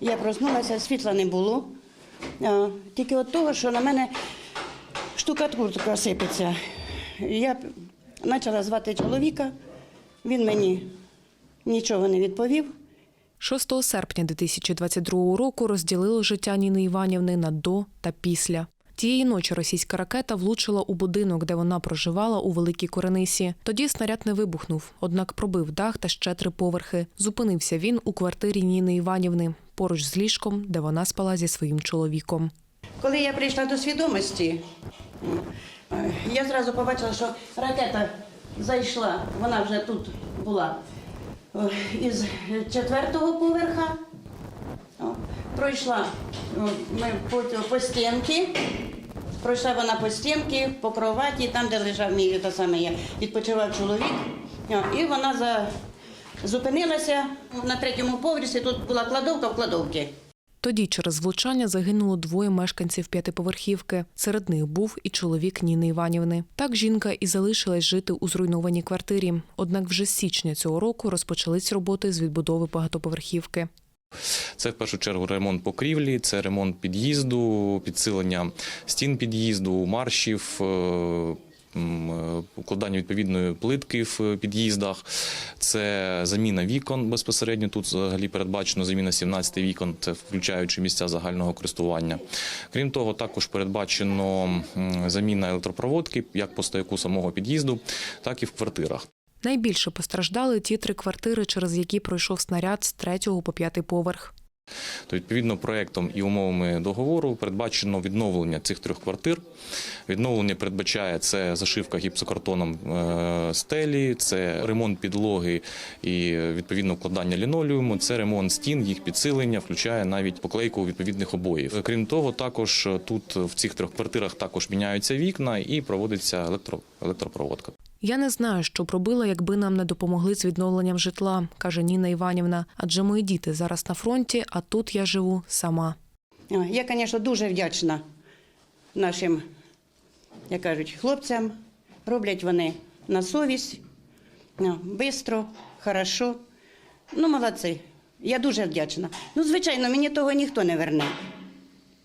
Я проснулася, світла не було. Тільки от того, що на мене штукатурка сипеться. Я почала звати чоловіка, він мені нічого не відповів. 6 серпня 2022 року розділило життя Ніни Іванівни на до та після. Тієї ночі російська ракета влучила у будинок, де вона проживала у Великій Коренисі. Тоді снаряд не вибухнув, однак пробив дах та ще три поверхи. Зупинився він у квартирі Ніни Іванівни, поруч з ліжком, де вона спала зі своїм чоловіком. Коли я прийшла до свідомості, я зразу побачила, що ракета зайшла, вона вже тут була із четвертого поверха. Пройшла ми по, по стінки, пройшла вона по стінки, по кроваті, там, де лежав мій та саме я, відпочивав чоловік. І вона за, зупинилася на третьому поверсі, тут була кладовка в кладовці. Тоді через влучання загинуло двоє мешканців п'ятиповерхівки. Серед них був і чоловік Ніни Іванівни. Так жінка і залишилась жити у зруйнованій квартирі. Однак вже з січня цього року розпочались роботи з відбудови багатоповерхівки. Це в першу чергу ремонт покрівлі, це ремонт під'їзду, підсилення стін під'їзду, маршів. Е, Укладання відповідної плитки в під'їздах, це заміна вікон безпосередньо. Тут взагалі передбачено заміна 17 вікон, це включаючи місця загального користування. Крім того, також передбачено заміна електропроводки як по стояку самого під'їзду, так і в квартирах. Найбільше постраждали ті три квартири, через які пройшов снаряд з третього по п'ятий поверх. То відповідно проектом і умовами договору передбачено відновлення цих трьох квартир. Відновлення передбачає це зашивка гіпсокартоном е, стелі, це ремонт підлоги і відповідно вкладання лінолеуму, це ремонт стін, їх підсилення, включає навіть поклейку відповідних обоїв. Крім того, також тут в цих трьох квартирах також міняються вікна і проводиться електропроводка. Я не знаю, що б робила, якби нам не допомогли з відновленням житла, каже Ніна Іванівна. Адже мої діти зараз на фронті, а тут я живу сама. Я, звісно, дуже вдячна нашим, як кажуть, хлопцям. Роблять вони на совість, швидко, хорошо. Ну, молодці. Я дуже вдячна. Ну, звичайно, мені того ніхто не верне.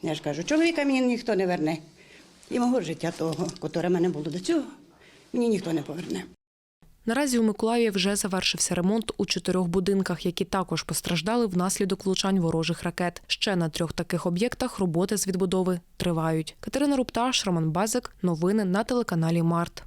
Я ж кажу, чоловіка мені ніхто не верне. І мого життя того, в мене було до цього, мені ніхто не поверне. Наразі у Миколаєві вже завершився ремонт у чотирьох будинках, які також постраждали внаслідок влучань ворожих ракет. Ще на трьох таких об'єктах роботи з відбудови тривають. Катерина Рупташ, Роман Базик. Новини на телеканалі Март.